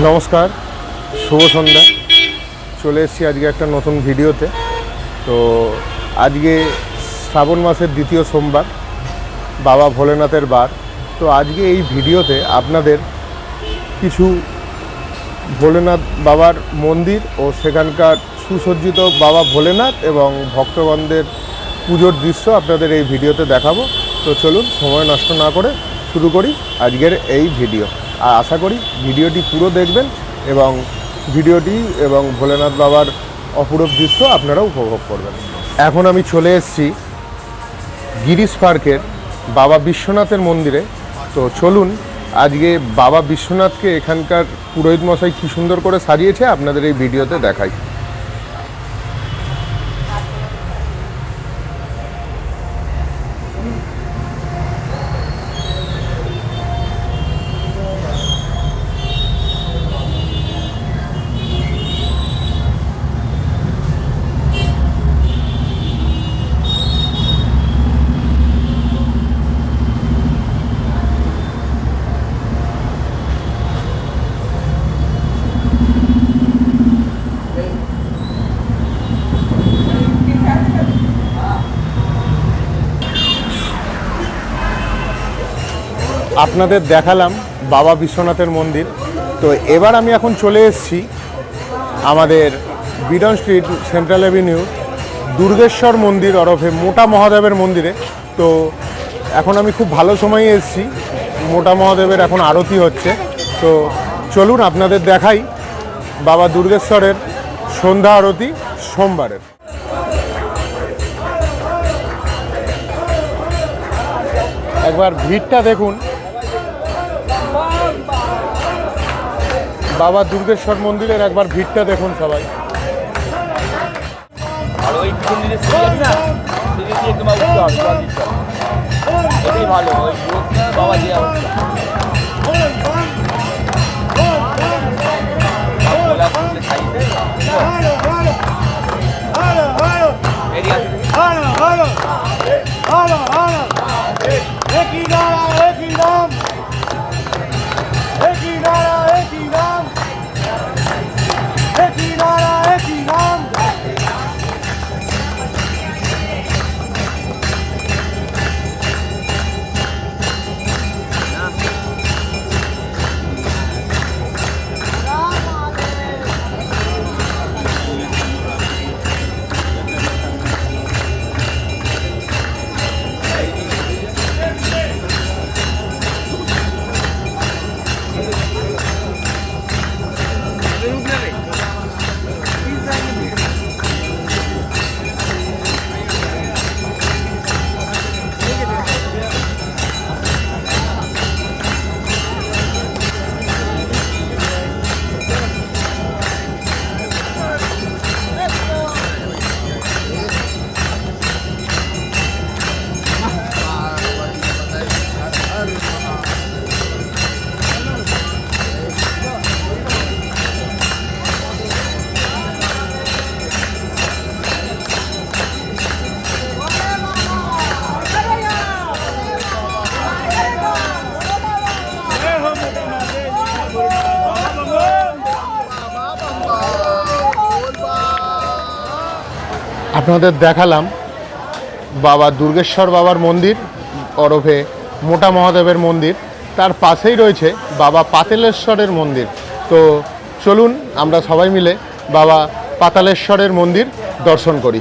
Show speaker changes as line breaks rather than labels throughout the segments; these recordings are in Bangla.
নমস্কার, শুভ সন্ধ্যা। চলে এসেছি আজকে একটা নতুন ভিডিওতে। তো আজকে শ্রাবণ মাসের দ্বিতীয় সোমবার, বাবা ভোলেনাথের বার। তো আজকে এই ভিডিওতে আপনাদের কিছু ভোলেনাথ বাবার মন্দির ও সেখানকার সুসজ্জিত বাবা ভোলেনাথ এবং ভক্তগণদের পুজোর দৃশ্য আপনাদের এই ভিডিওতে দেখাবো। তো চলুন, সময় নষ্ট না করে শুরু করি আজকের এই ভিডিও। আর আশা করি ভিডিওটি পুরো দেখবেন এবং ভিডিওটি এবং ভোলেনাথ বাবার অপূরব দৃশ্য আপনারা উপভোগ করবেন। এখন আমি চলে এসছি গিরিশ পার্কের বাবা বিশ্বনাথের মন্দিরে। তো চলুন, আজকে বাবা বিশ্বনাথকে এখানকার পুরোহিত মশাই কী সুন্দর করে সাজিয়েছে আপনাদের এই ভিডিওতে দেখাই। আপনাদের দেখালাম বাবা বিশ্বনাথের মন্দির। তো এবার আমি এখন চলে এসেছি আমাদের Beadon street, central avenue Durgeshwar মন্দির ওরফে মোটা মহাদেবের মন্দিরে। তো এখন আমি খুব ভালো সময়ে এসেছি, মোটা মহাদেবের এখন আরতি হচ্ছে। তো চলুন আপনাদের দেখাই বাবা দুর্গেশ্বরের সন্ধ্যা আরতি সোমবারের। একবার ভিড়টা দেখুন। বাবা দুর্গেশ্বর মন্দিরের একবার ভিড়টা দেখুন সবাই
আর ওই মন্দিরের সিঁড়ি আছে না সিঁড়ি দিয়ে তোমার উঠতে হবে জল দিতে হবে এটাই ভালো ফুলে খাইতে এরিয়া থেকে
আপনাদের দেখালাম বাবা দুর্গেশ্বর বাবার মন্দির, ওরফে মোটা মহাদেবের মন্দির। তার পাশেই রয়েছে বাবা পাতেলেশ্বরের মন্দির। তো চলুন আমরা সবাই মিলে বাবা পাতালেশ্বরের মন্দির দর্শন করি।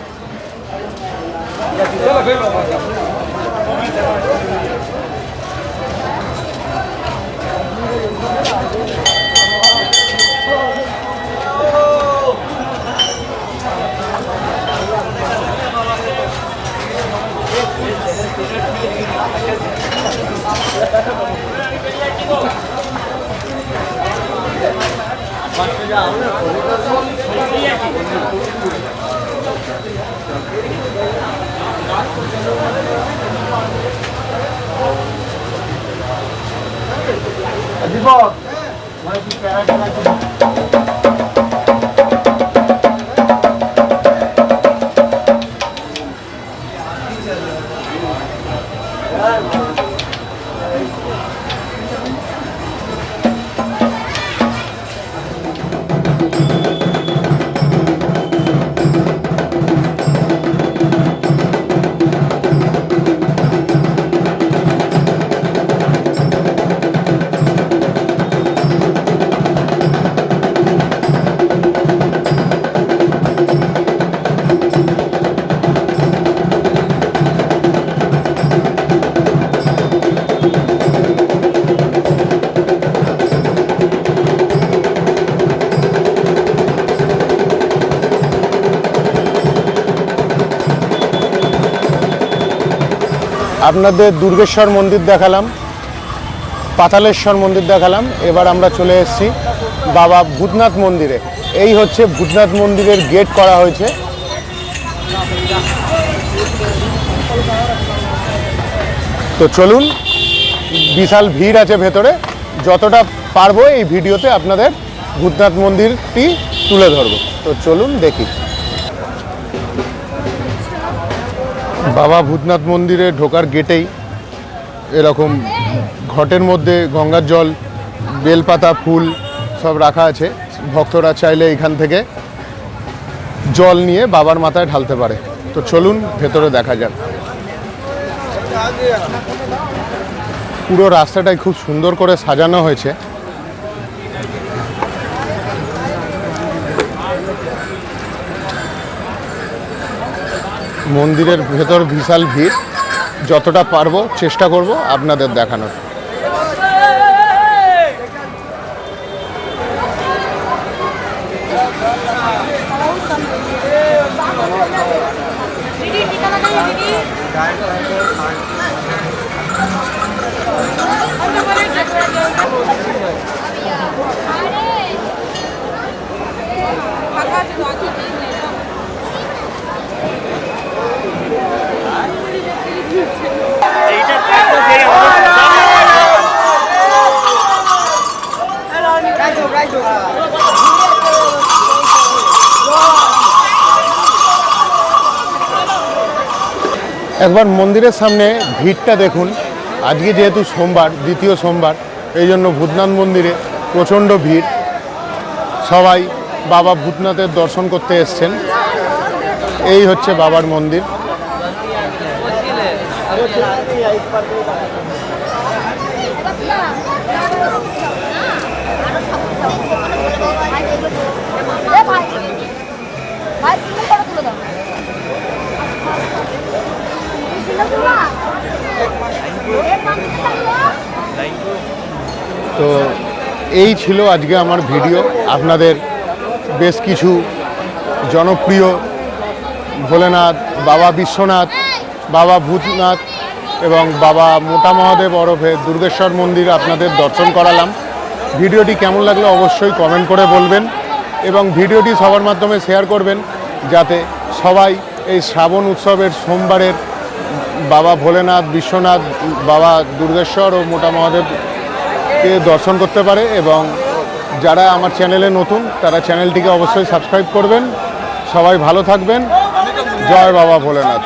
সম্পদ আপনাদের দুর্গেশ্বর মন্দির দেখালাম, পাতালেশ্বর মন্দির দেখালাম, এবার আমরা চলে এসেছি বাবা ভূতনাথ মন্দিরে। এই হচ্ছে ভূতনাথ মন্দিরের গেট করা হয়েছে। তো চলুন, বিশাল ভিড় আছে ভেতরে, যতটা পারব এই ভিডিওতে আপনাদের ভূতনাথ মন্দিরটি তুলে ধরবো। তো চলুন দেখি। বাবা ভূতনাথ মন্দিরে ঢোকার গেটেই এরকম ঘটের মধ্যে গঙ্গার জল, বেলপাতা, ফুল সব রাখা আছে। ভক্তরা চাইলে এখান থেকে জল নিয়ে বাবার মাথায় ঢালতে পারে। তো চলুন, ভেতরে দেখা যাক। পুরো রাস্তাটাই খুব সুন্দর করে সাজানো হয়েছে। মন্দিরের ভেতর বিশাল ভিড়। যতটা পারব চেষ্টা করব আপনাদের দেখানোর। একবার মন্দিরের সামনে ভিড়টা দেখুন। আজকে যেহেতু সোমবার, দ্বিতীয় সোমবার, এই জন্য ভূতনাথ মন্দিরে প্রচণ্ড ভিড়। সবাই বাবা ভূতনাথের দর্শন করতে এসছেন। এই হচ্ছে বাবার মন্দির। এই ছিল আজকে আমার ভিডিও। আপনাদের বেশ কিছু জনপ্রিয় ভোলেনাথ, বাবা বিশ্বনাথ, বাবা ভূতনাথ এবং বাবা মোটা মহাদেব ওরফে দুর্গেশ্বর মন্দির আপনাদের দর্শন করালাম। ভিডিওটি কেমন লাগল অবশ্যই কমেন্ট করে বলবেন এবং ভিডিওটি সবার মাধ্যমে শেয়ার করবেন যাতে সবাই এই শ্রাবণ উৎসবের সোমবারের বাবা ভোলেনাথ, বিশ্বনাথ, বাবা দুর্গেশ্বর ও মোটা মহাদেব কে দর্শন করতে পারে এবং যারা আমার চ্যানেলে নতুন, তারা চ্যানেলটিকে অবশ্যই সাবস্ক্রাইব করবেন। সবাই ভালো থাকবেন। জয় বাবা ভোলেনাথ।